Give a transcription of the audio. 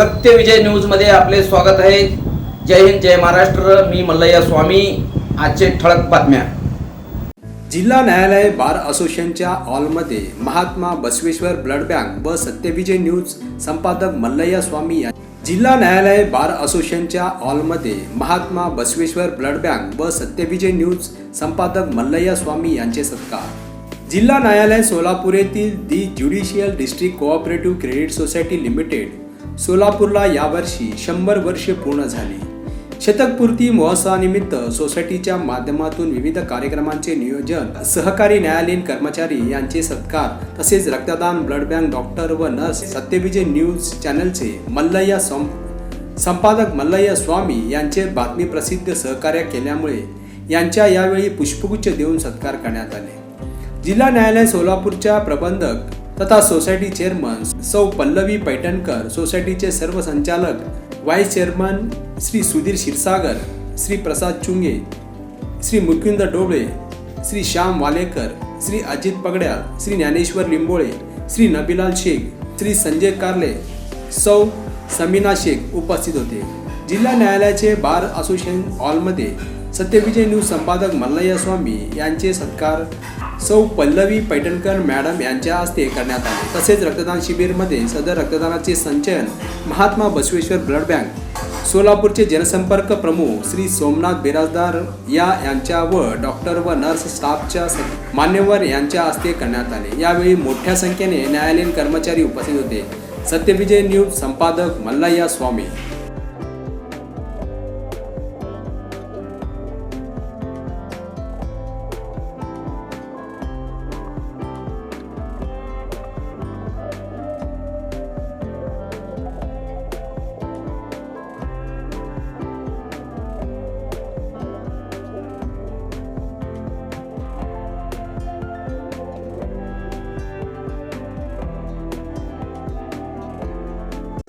सत्यविजय न्यूजमध्ये आपले स्वागत आहे. जय हिंद जय महाराष्ट्र. मी मल्लय्या स्वामी. आजचे ठळक बातम्या. जिल्हा न्यायालय बार असोसिएशनच्या हॉलमध्ये महात्मा बसवेश्वर ब्लड बँक व सत्यविजय न्यूज संपादक मल्लय्या स्वामी जिल्हा न्यायालय बार असोसिएशनच्या हॉलमध्ये महात्मा बसवेश्वर ब्लड बँक व सत्यविजय न्यूज संपादक मल्लय्या स्वामी यांचे सत्कार. जिल्हा न्यायालय सोलापूर येथील the judicial district cooperative credit society limited सोलापूरला यावर्षी शंभर वर्षे पूर्ण झाली. शतकपूर्ती महोत्सवानिमित्त सोसायटीच्या माध्यमातून विविध कार्यक्रमांचे नियोजन सहकारी न्यायालयीन कर्मचारी यांचे सत्कार तसेच रक्तदान ब्लड बँक डॉक्टर व नर्स सत्यविजय न्यूज चॅनलचे मल्लय्या संपादक मल्लय्या स्वामी यांचे बातमी प्रसिद्ध सहकार्य केल्यामुळे यांच्या यावेळी पुष्पगुच्छ देऊन सत्कार करण्यात आले. जिल्हा न्यायालय सोलापूरच्या प्रबंधक तथा सोसायटी चेअरमन सौ पल्लवी पैठणकर सोसायटीचे सर्व संचालक व्हाईस चेअरमन श्री सुधीर क्षीरसागर श्री प्रसाद चुंगे श्री मुकुंद डोबळे श्री श्याम वालेकर श्री अजित पगड्याल श्री ज्ञानेश्वर लिंबोळे श्री नबीलाल शेख श्री संजय कारले सौ समीना शेख उपस्थित होते. जिल्हा न्यायालयाचे बार असोसिएशन हॉलमध्ये सत्यविजय न्यूज संपादक मल्लय्या स्वामी यांचे सत्कार सौ पल्लवी पैठणकर मॅडम यांच्या हस्ते करण्यात आले. तसेच रक्तदान शिबिरमध्ये सदर रक्तदानाचे संचयन महात्मा बसवेश्वर ब्लड बँक सोलापूरचे जनसंपर्क प्रमुख श्री सोमनाथ बिराजदार या यांच्या व डॉक्टर व नर्स स्टाफच्या मान्यवर यांच्या हस्ते करण्यात आले. यावेळी मोठ्या संख्येने न्यायालयीन कर्मचारी उपस्थित होते. सत्यविजय न्यूज संपादक मल्लय्या स्वामी